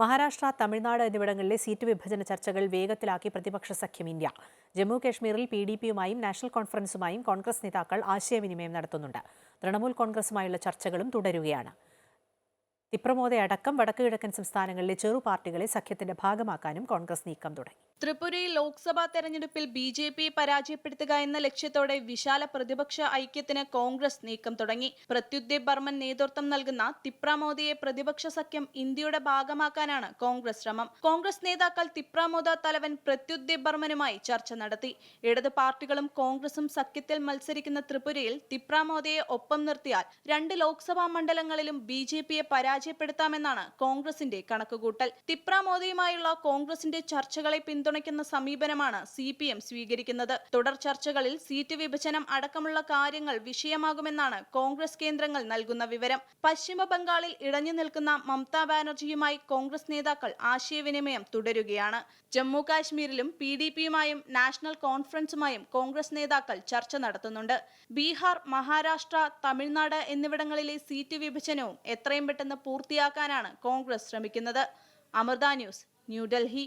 മഹാരാഷ്ട്ര തമിഴ്നാട് എന്നിവിടങ്ങളിലെ സീറ്റ് വിഭജന ചർച്ചകൾ വേഗത്തിലാക്കി പ്രതിപക്ഷ സഖ്യം ഇന്ത്യ. ജമ്മു കാശ്മീരിൽ പി ഡി പിയുമായും നാഷണൽ കോൺഫറൻസുമായും കോൺഗ്രസ് നേതാക്കൾ ആശയവിനിമയം നടത്തുന്നുണ്ട്. തൃണമൂൽ കോൺഗ്രസുമായുള്ള ചർച്ചകളും തുടരുകയാണ്. തിപ്രമോദയടക്കം വടക്കു കിഴക്കൻ സംസ്ഥാനങ്ങളിലെ ചെറു പാർട്ടികളെ സഖ്യത്തിന്റെ ഭാഗമാക്കാനും കോൺഗ്രസ് നീക്കം തുടങ്ങി. ത്രിപുരയിൽ ലോക്സഭാ തെരഞ്ഞെടുപ്പിൽ ബി ജെ പിയെ പരാജയപ്പെടുത്തുക എന്ന ലക്ഷ്യത്തോടെ വിശാല പ്രതിപക്ഷ ഐക്യത്തിന് കോൺഗ്രസ് നീക്കം തുടങ്ങി. പ്രത്യുദ്ദേവ് ബർമൻ നേതൃത്വം നൽകുന്ന തിപ്ര മോദിയെ പ്രതിപക്ഷ സഖ്യം ഇന്ത്യയുടെ ഭാഗമാക്കാനാണ് കോൺഗ്രസ് ശ്രമം. കോൺഗ്രസ് നേതാക്കൾ തിപ്രാമോദ തലവൻ പ്രത്യുദ്ദേവ് ബർമനുമായി ചർച്ച നടത്തി. ഇടത് പാർട്ടികളും കോൺഗ്രസും സഖ്യത്തിൽ മത്സരിക്കുന്ന ത്രിപുരയിൽ തിപ്ര മോദിയെ ഒപ്പം നിർത്തിയാൽ രണ്ട് ലോക്സഭാ മണ്ഡലങ്ങളിലും ബി ജെ പിയെ പരാജയപ്പെടുത്താമെന്നാണ് കോൺഗ്രസിന്റെ കണക്കുകൂട്ടൽ. തിപ്ര മോദിയുമായുള്ള കോൺഗ്രസിന്റെ ചർച്ചകളെ പിന്തുണയ്ക്കുന്ന സമീപനമാണ് സി പി എം സ്വീകരിക്കുന്നത്. തുടർ ചർച്ചകളിൽ സീറ്റ് വിഭജനം അടക്കമുള്ള കാര്യങ്ങൾ വിഷയമാകുമെന്നാണ് കോൺഗ്രസ് കേന്ദ്രങ്ങൾ നൽകുന്ന വിവരം. പശ്ചിമ ബംഗാളിൽ ഇടഞ്ഞു നിൽക്കുന്ന മമതാ ബാനർജിയുമായി കോൺഗ്രസ് നേതാക്കൾ ആശയവിനിമയം തുടരുകയാണ്. ജമ്മു കാശ്മീരിലും പി ഡി പിയുമായും നാഷണൽ കോൺഫറൻസുമായും കോൺഗ്രസ് നേതാക്കൾ ചർച്ച നടത്തുന്നുണ്ട്. ബീഹാർ മഹാരാഷ്ട്ര തമിഴ്നാട് എന്നിവിടങ്ങളിലെ സീറ്റ് വിഭജനവും എത്രയും പെട്ടെന്ന് പൂർത്തിയാക്കാനാണ് കോൺഗ്രസ് ശ്രമിക്കുന്നത്. അമൃത ന്യൂസ് ന്യൂഡൽഹി.